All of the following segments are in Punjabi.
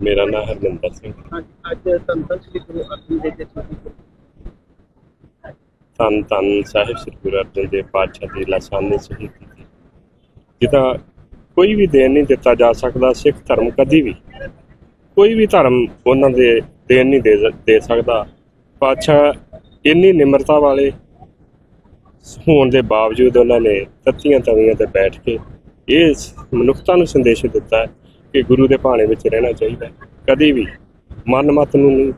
ਮੇਰਾ ਨਾਮ ਹਰਮਿੰਦਰ ਸਿੰਘ। ਅੱਜ ਅੱਜ ਤੰਤਨ ਸ੍ਰੀ ਗੁਰੂ ਅਰਜਨ ਦੇਵ ਜੀ ਧੰਨ ਧੰਨ ਸਾਹਿਬ ਸ੍ਰੀ ਗੁਰੂ ਅਰਜਨ ਦੇਵ ਪਾਤਸ਼ਾਹ ਦੀ ਲਾਸਾਨੀ ਸ਼ਹੀਦੀ ਦੀ ਜਿਹਦਾ ਕੋਈ ਵੀ ਦੇਣ ਨਹੀਂ ਦਿੱਤਾ ਜਾ ਸਕਦਾ ਸਿੱਖ ਧਰਮ ਕਦੀ ਵੀ। ਕੋਈ ਵੀ ਧਰਮ ਉਹਨਾਂ ਦੇ ਦੇਣ ਨਹੀਂ ਦੇ ਦੇ ਸਕਦਾ। ਪਾਤਸ਼ਾਹ ਇੰਨੀ ਨਿਮਰਤਾ ਵਾਲੇ ਹੋਣ ਦੇ ਬਾਵਜੂਦ ਉਹਨਾਂ ਨੇ ਤੱਤੀਆਂ ਤਵੀਆਂ ਤੇ ਬੈਠ ਕੇ ਇਹ ਮਨੁੱਖਤਾ ਨੂੰ ਸੰਦੇਸ਼ ਦਿੱਤਾ ਹੈ। ਕਿ ਗੁਰੂ ਦੇ ਭਾਣੇ ਵਿੱਚ ਰਹਿਣਾ ਚਾਹੀਦਾ ਕਦੇ ਵੀ ਮਨਮਤ ਨੂੰ ਨਹੀਂ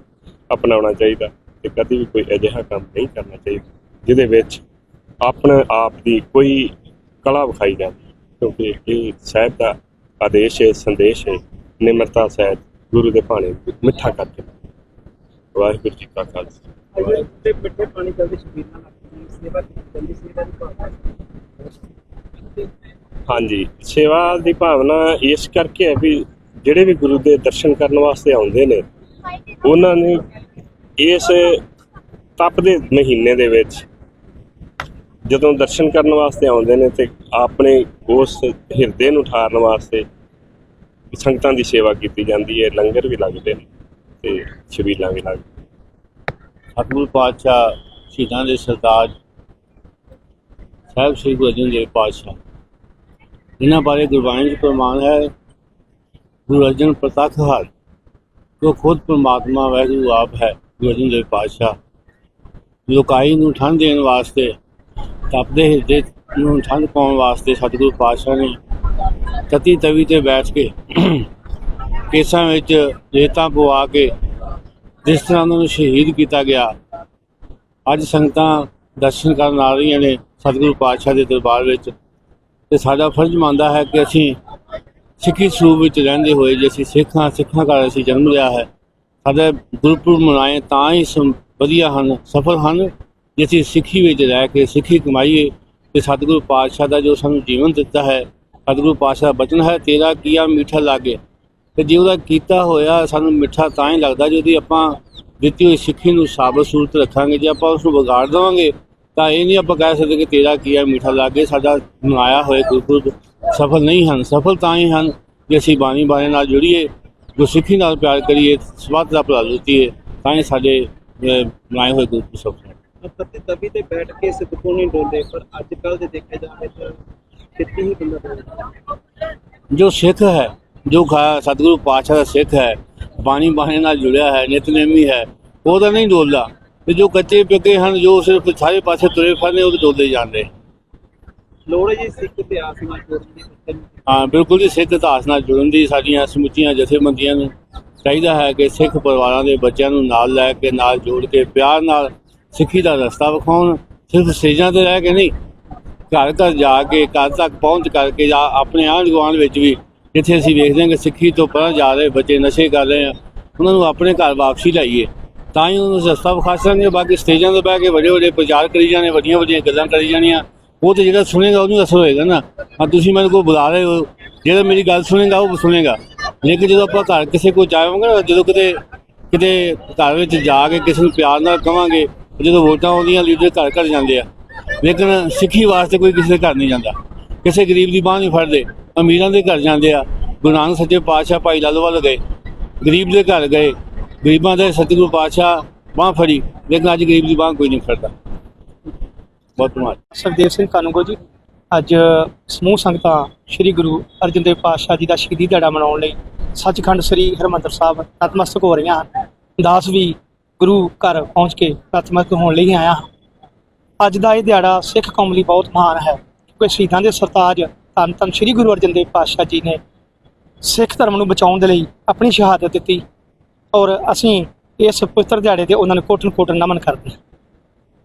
ਅਪਣਾਉਣਾ ਚਾਹੀਦਾ ਤੇ ਕਦੀ ਵੀ ਕੋਈ ਅਜਿਹਾ ਕੰਮ ਨਹੀਂ ਕਰਨਾ ਚਾਹੀਦਾ, ਜਿਹਦੇ ਵਿੱਚ ਆਪਣੇ ਆਪ ਦੀ ਕੋਈ ਕਲਾ ਵਿਖਾਈ ਜਾਵੇ ਕਿਉਂਕਿ ਇਹ ਸਾਹਿਬ ਦਾ ਆਦੇਸ਼ ਹੈ, ਸੰਦੇਸ਼ ਹੈ, ਨਿਮਰਤਾ ਸਹਿਤ ਗੁਰੂ ਦੇ ਭਾਣੇ ਮਿੱਠਾ ਕਰਕੇ ਵਾਹਿਗੁਰੂ ਜੀ ਕਾ ਖਾਲਸਾ। ਤੇ ਮਿੱਠੇ ਪਾਣੀ ਜਲਦੀ ਸ਼ਬੀਲਾਂ ਲੱਗਦੀ ਸੇਵਾ ਕੀਤੀ ਜਾਂਦੀ ਸੇਵਾ ਦੀ ਭਾਵਨਾ ਹਾਂਜੀ, ਸੇਵਾ ਦੀ ਭਾਵਨਾ ਇਸ ਕਰਕੇ ਹੈ ਵੀ ਜਿਹੜੇ ਵੀ ਗੁਰੂ ਦੇ ਦਰਸ਼ਨ ਕਰਨ ਵਾਸਤੇ ਆਉਂਦੇ ਨੇ, ਉਹਨਾਂ ਨੇ ਇਸ ਤਪ ਦੇ ਮਹੀਨੇ ਦੇ ਵਿੱਚ ਜਦੋਂ ਦਰਸ਼ਨ ਕਰਨ ਵਾਸਤੇ ਆਉਂਦੇ ਨੇ ਤੇ ਆਪਣੇ ਉਸ ਹਿਰਦੇ ਨੂੰ ਠਾਰਨ ਵਾਸਤੇ ਸੰਗਤਾਂ ਦੀ ਸੇਵਾ ਕੀਤੀ ਜਾਂਦੀ ਹੈ, ਲੰਗਰ ਵੀ ਲੱਗਦੇ ਨੇ ਤੇ ਛਬੀਲਾਂ ਵੀ ਲੱਗਦੀਆਂ ਸਤਿਗੁਰੂ ਪਾਤਸ਼ਾਹ ਸ਼ਹੀਦਾਂ ਦੇ ਸਰਤਾਜ ਸਾਹਿਬ, ਸ੍ਰੀ ਗੁਰੂ ਅਰਜਨ ਦੇਵ ਪਾਤਸ਼ਾਹ। ਇਹਨਾਂ ਬਾਰੇ ਗੁਰਬਾਣੀ 'ਚ ਪ੍ਰਮਾਣ ਹੈ। ਗੁਰੂ ਅਰਜਨ ਪ੍ਰਤੱਖ ਹਰ, ਜੋ ਖੁਦ ਪ੍ਰਮਾਤਮਾ ਵਾਹਿਗੁਰੂ ਆਪ ਹੈ, ਗੁਰੂ ਅਰਜਨ ਦੇਵ ਪਾਤਸ਼ਾਹ। ਲੋਕਾਈ ਨੂੰ ਠੰਡ ਦੇਣ ਵਾਸਤੇ, ਤਪਦੇ ਹਿਰਦੇ ਨੂੰ ਠੰਡ ਪਾਉਣ ਵਾਸਤੇ ਸਤਿਗੁਰੂ ਪਾਤਸ਼ਾਹ ਨੇ ਤਤੀ ਤਵੀ ਤੇ ਬੈਠ ਕੇ ਕੇਸਾਂ ਵਿੱਚ ਰੇਤਾਂ ਪਵਾ ਕੇ ਜਿਸ ਤਰ੍ਹਾਂ ਉਹਨਾਂ ਨੂੰ ਸ਼ਹੀਦ ਕੀਤਾ ਗਿਆ, ਅੱਜ ਸੰਗਤਾਂ ਦਰਸ਼ਨ ਕਰਨ ਆ ਰਹੀਆਂ ਨੇ ਸਤਿਗੁਰੂ ਪਾਤਸ਼ਾਹ ਦੇ ਦਰਬਾਰ ਵਿੱਚ। ਤੇ ਸਾਡਾ ਫਰਜ਼ ਮੰਨਦਾ ਹੈ ਕਿ ਅਸੀਂ ਸਿੱਖੀ ਸਰੂਪ ਵਿੱਚ ਰਹਿੰਦੇ ਹੋਏ ਜੇ ਅਸੀਂ ਸਿੱਖਾਂ ਸਿੱਖਾਂ ਘਰ ਅਸੀਂ ਜਨਮ ਲਿਆ ਹੈ, ਸਾਡੇ ਗੁਰਪੁਰਬ ਮਨਾਏ ਤਾਂ ਹੀ ਸਮ- ਵਧੀਆ ਹਨ, ਸਫਲ ਹਨ, ਜੇ ਅਸੀਂ ਸਿੱਖੀ ਵਿੱਚ ਰਹਿ ਕੇ ਸਿੱਖੀ ਕਮਾਈਏ ਤੇ ਸਤਿਗੁਰੂ ਪਾਤਸ਼ਾਹ ਦਾ ਜੋ ਸਾਨੂੰ ਜੀਵਨ ਦਿੱਤਾ ਹੈ, ਸਤਿਗੁਰੂ ਪਾਤਸ਼ਾਹ ਦਾ ਬਚਨ ਹੈ, ਤੇਰਾ ਕੀਆ ਮੀਠਾ ਲਾਗੇ। ਤੇ ਜੇ ਉਹਦਾ ਕੀਤਾ ਹੋਇਆ ਸਾਨੂੰ ਮਿੱਠਾ ਤਾਂ ਹੀ ਲੱਗਦਾ, ਜੇ ਉਹਦੀ ਆਪਾਂ ਦਿੱਤੀ ਹੋਈ ਸਿੱਖੀ ਨੂੰ ਸਾਬਤ ਸੂਰਤ ਰੱਖਾਂਗੇ, ਜੇ ਆਪਾਂ ਉਸ ਨੂੰ ਵਿਗਾੜ ਦੇਵਾਂਗੇ ਤਾਂ ਇਹ ਨਹੀਂ ਆਪਾਂ ਕਹਿ ਸਕਦੇ ਕਿ ਤੇਰਾ ਕੀਆ ਮੀਠਾ ਲਾਗੇ ਸਾਡਾ ਮਨਾਇਆ ਹੋਏ ਗੁਰਪੁਰਬ ਸਫਲ ਨਹੀਂ ਹਨ। ਸਫਲ ਤਾਂ ਹੀ ਹਨ ਜੇ ਅਸੀਂ ਬਾਣੀ ਬਾਣੇ ਨਾਲ ਜੁੜੀਏ ਜੋ ਸਿੱਖੀ ਨਾਲ ਪਿਆਰ ਕਰੀਏ ਸਵਾਦ ਦਾ ਭਲਾ ਲੁੱਟੀਏ ਤਾਂ ਹੀ ਸਾਡੇ ਬਣਾਏ ਹੋਏ ਗੁਰਪੁਰਬ ਸਫਲ ਤਤੀ ਤਵੀ ਤੇ ਬੈਠ ਕੇ ਸਿੱਧੂ ਨਹੀਂ ਪਰ ਅੱਜ ਕੱਲ ਦੇ ਦੇਖਿਆ ਜਾਵੇ ਤਾਂ ਕਿਤੇ ਹੀ ਬੰਦਾ ਡੋਲਦਾ ਜੋ ਸਿੱਖ ਹੈ ਜੋ ਖਾ ਸਤਿਗੁਰੂ ਪਾਤਸ਼ਾਹ ਦਾ ਸਿੱਖ ਹੈ ਬਾਣੀ ਬਾਣੇ ਨਾਲ ਜੁੜਿਆ ਹੈ ਨਿਤਨੇਮੀ ਹੈ ਉਹ ਤਾਂ ਨਹੀਂ ਡੋਲਦਾ। ਤੇ ਜੋ ਕੱਚੇ ਪੱਕੇ ਹਨ ਜੋ ਸਿਰਫ ਸਾਰੇ ਪਾਸੇ ਤੁਰੇ ਫਿਰਦੇ ਉਹ ਤਾਂ ਡੋਲਦੇ ਜਾਂਦੇ। ਲੋੜ ਹੈ ਜੀ ਸਿੱਖ ਇਤਿਹਾਸ ਨਾਲ ਜੋੜਨ ਦੀ ਹਾਂ ਬਿਲਕੁਲ ਜੀ ਸਿੱਖ ਇਤਿਹਾਸ ਨਾਲ ਜੁੜਨ ਦੀ ਸਾਡੀਆਂ ਸਮੁੱਚੀਆਂ ਜਥੇਬੰਦੀਆਂ ਨੂੰ ਚਾਹੀਦਾ ਹੈ ਕਿ ਸਿੱਖ ਪਰਿਵਾਰਾਂ ਦੇ ਬੱਚਿਆਂ ਨੂੰ ਨਾਲ ਲੈ ਕੇ ਨਾਲ ਜੋੜ ਕੇ ਪਿਆਰ ਨਾਲ ਸਿੱਖੀ ਦਾ ਰਸਤਾ ਵਿਖਾਉਣ। ਸਿਰਫ ਸਟੇਜਾਂ ਤੇ ਰਹਿ ਕੇ ਨਹੀਂ ਘਰ ਘਰ ਜਾ ਕੇ ਘਰ ਤੱਕ ਪਹੁੰਚ ਕਰਕੇ ਜਾਂ ਆਪਣੇ ਆਂਢ ਗੁਆਂਢ ਵਿੱਚ ਵੀ ਜਿੱਥੇ ਅਸੀਂ ਵੇਖਦੇ ਹਾਂ ਕਿ ਸਿੱਖੀ ਤੋਂ ਪਰਾਂ ਜਾ ਰਹੇ ਬੱਚੇ ਨਸ਼ੇ ਕਰ ਰਹੇ ਆ ਉਹਨਾਂ ਨੂੰ ਆਪਣੇ ਘਰ ਵਾਪਸੀ ਲਾਈਏ ਤਾਂ ਹੀ ਉਹਨੂੰ ਰਸਤਾ ਵਿਖਾ ਸਕਦੇ ਬਾਕੀ ਸਟੇਜਾਂ ਤੇ ਬਹਿ ਕੇ ਵੱਡੇ ਵੱਡੇ ਪ੍ਰਚਾਰ ਕਰੀ ਜਾਣੇ ਵੱਡੀਆਂ ਵੱਡੀਆਂ ਗੱਲਾਂ ਕਰੀ ਜਾਣੀਆਂ ਉਹ ਤੇ ਜਿਹੜਾ ਸੁਣੇਗਾ, ਉਹਨੂੰ ਅਸਰ ਹੋਏਗਾ ਨਾ। ਆ ਤੁਸੀਂ ਮੈਨੂੰ ਕੋਈ ਬੁਲਾ ਰਹੇ ਹੋ। ਜਿਹੜਾ ਮੇਰੀ ਗੱਲ ਸੁਣੇਗਾ, ਉਹ ਸੁਣੇਗਾ। ਲੇਕਿਨ ਜਦੋਂ ਆਪਾਂ ਘਰ ਕਿਸੇ ਕੋਲ ਜਾਵਾਂਗੇ ਨਾ, ਜਦੋਂ ਕਿਤੇ ਕਿਤੇ ਘਰ ਵਿੱਚ ਜਾ ਕੇ ਕਿਸੇ ਨੂੰ ਪਿਆਰ ਨਾਲ ਕਵਾਂਗੇ ਜਦੋਂ ਵੋਟਾਂ ਆਉਂਦੀਆਂ, ਲੀਡਰ ਘਰ ਘਰ ਜਾਂਦੇ ਆ। ਲੇਕਿਨ ਸਿੱਖੀ ਵਾਸਤੇ ਕੋਈ ਕਿਸੇ ਦੇ ਘਰ ਨਹੀਂ ਜਾਂਦਾ। ਕਿਸੇ ਗਰੀਬ ਦੀ ਬਾਂਹ ਨਹੀਂ ਫੜਦੇ। ਅਮੀਰਾਂ ਦੇ ਘਰ ਜਾਂਦੇ ਆ। ਗੁਰੂ ਨਾਨਕ ਸੱਚੇ ਪਾਤਸ਼ਾਹ ਭਾਈ ਲਾਲੋ ਵੱਲ ਗਏ। ਗਰੀਬ ਦੇ ਘਰ ਗਏ। ਗਰੀਬਾਂ ਦੇ ਸਤਿਗੁਰੂ ਪਾਤਸ਼ਾਹ ਬਾਂਹ ਫੜੀ, ਲੇਕਿਨ ਅੱਜ ਗਰੀਬ ਦੀ ਬਾਂਹ ਕੋਈ ਨਹੀਂ ਫੜਦਾ ਬਹੁਤ ਧੰਨਵਾਦ। ਸਰਦੇਵ ਸਿੰਘ ਕਾਨੂੰਗੋ ਜੀ, ਅੱਜ ਸਮੂਹ ਸੰਗਤਾਂ ਸ੍ਰੀ ਗੁਰੂ ਅਰਜਨ ਦੇਵ ਪਾਤਸ਼ਾਹ ਜੀ ਦਾ ਸ਼ਹੀਦੀ ਦਿਹਾੜਾ ਮਨਾਉਣ ਲਈ ਸੱਚਖੰਡ ਸ੍ਰੀ ਹਰਿਮੰਦਰ ਸਾਹਿਬ ਨਤਮਸਤਕ ਹੋ ਰਹੀਆਂ ਹਨ। ਦਾਸ ਵੀ ਗੁਰੂ ਘਰ ਪਹੁੰਚ ਕੇ ਨਤਮਸਤਕ ਹੋਣ ਲਈ ਆਇਆ ਅੱਜ ਦਾ ਇਹ ਦਿਹਾੜਾ ਸਿੱਖ ਕੌਮ ਲਈ ਬਹੁਤ ਮਹਾਨ ਹੈ, ਕਿਉਂਕਿ ਸ਼ਹੀਦਾਂ ਦੇ ਸਰਤਾਜ ਧੰਨ ਧੰਨ ਸ੍ਰੀ ਗੁਰੂ ਅਰਜਨ ਦੇਵ ਪਾਤਸ਼ਾਹ ਜੀ ਨੇ ਸਿੱਖ ਧਰਮ ਨੂੰ ਬਚਾਉਣ ਦੇ ਲਈ ਆਪਣੀ ਸ਼ਹਾਦਤ ਦਿੱਤੀ। ਔਰ ਅਸੀਂ ਇਸ ਪਵਿੱਤਰ ਦਿਹਾੜੇ ਤੇ ਉਹਨਾਂ ਨੂੰ ਕੋਟਨ ਕੋਟਨ ਨਮਨ ਕਰਦੇ ਹਾਂ।